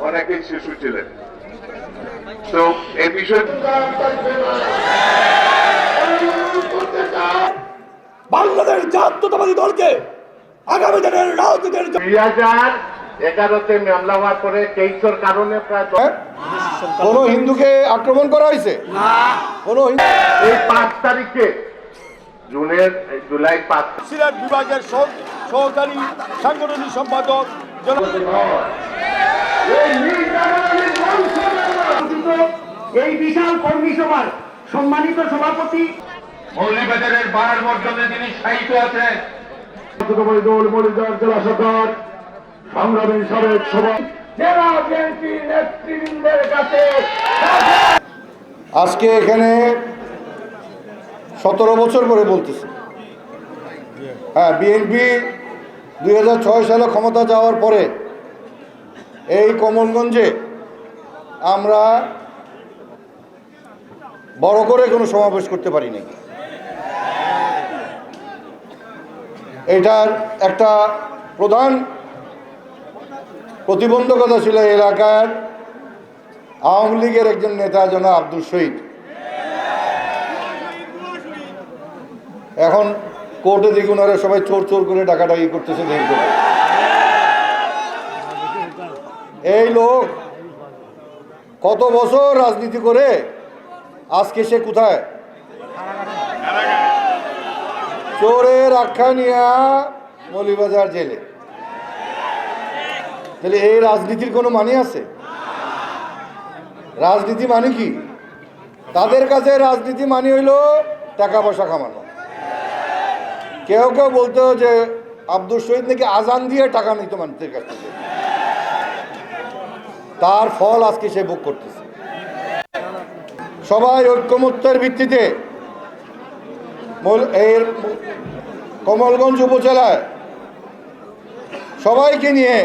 অনেকেই শিশু ছিলেন। তো এই বিষয়ে বাংলাদেশ জাতীয়তাবাদী দলকে আগামী দিনের রাজনীতির দুই হাজার এগারোতে মামলা হওয়ার পরে কেইসর কারণে প্রায় কোন হিন্দুকে আক্রমণ করা হয়েছে? কোন এই পাঁচ তারিখে জুনের জুলাই পাঁচ সিলেট বিভাগের সহ- সহকারী সাংগঠনিক সম্পাদক এই বিশাল কর্মী সভার সম্মানিত সভাপতি। মৌলিবাজারের বাড়ার মর্যাদা যিনি সাহিত্য আছেন। দল মরিদার জেলা সরকার সংগ্রামী সাবেক সভা। জেলা বিএনপি নেতৃবৃন্দের কাছে আজকে এখানে সতেরো বছর পরে বলতেছি। হ্যাঁ বিএনপি দুই হাজার ছয় সালে ক্ষমতা যাওয়ার পরে এই কমলগঞ্জে আমরা বড় করে কোনো সমাবেশ করতে পারি নাই। এটার একটা প্রধান প্রতিবন্ধকতা ছিল এলাকার আওয়ামী লীগের একজন নেতা যেন আব্দুল শহীদ। এখন কোর্টে দেখি ওনারা সবাই চোর চোর করে ডাকাডাকি করতেছে দেখব এই লোক, কত বছর রাজনীতি করে? আজকে সে কোথায়? চোরের আখ্যা নিয়া মলিবাজার জেলে। তাহলে এই রাজনীতির কোনো মানে আছে? রাজনীতি মানে কি? তাদের কাছে রাজনীতি মানে হইল টাকা পয়সা কামানো। কেউ কেউ বলতো যে আব্দুল শহীদ নাকি আজান দিয়ে টাকা নিত মানুষের কাছ থেকে। তার ফল আজকে সে ভোগ করতেছে। সবাই ঐক্যমত্যের ভিত্তিতে এর কমলগঞ্জ উপজেলায় সবাইকে নিয়ে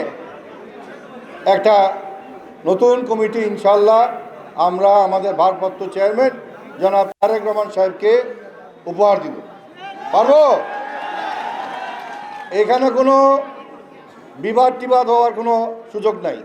একটা নতুন কমিটি ইনশাল্লাহ আমরা আমাদের ভারপ্রাপ্ত চেয়ারম্যান জনাব তারেক রহমান সাহেবকে উপহার দিব। পারব? এখানে কোনো বিবাদ টিবাদ হওয়ার কোনো সুযোগ নাই।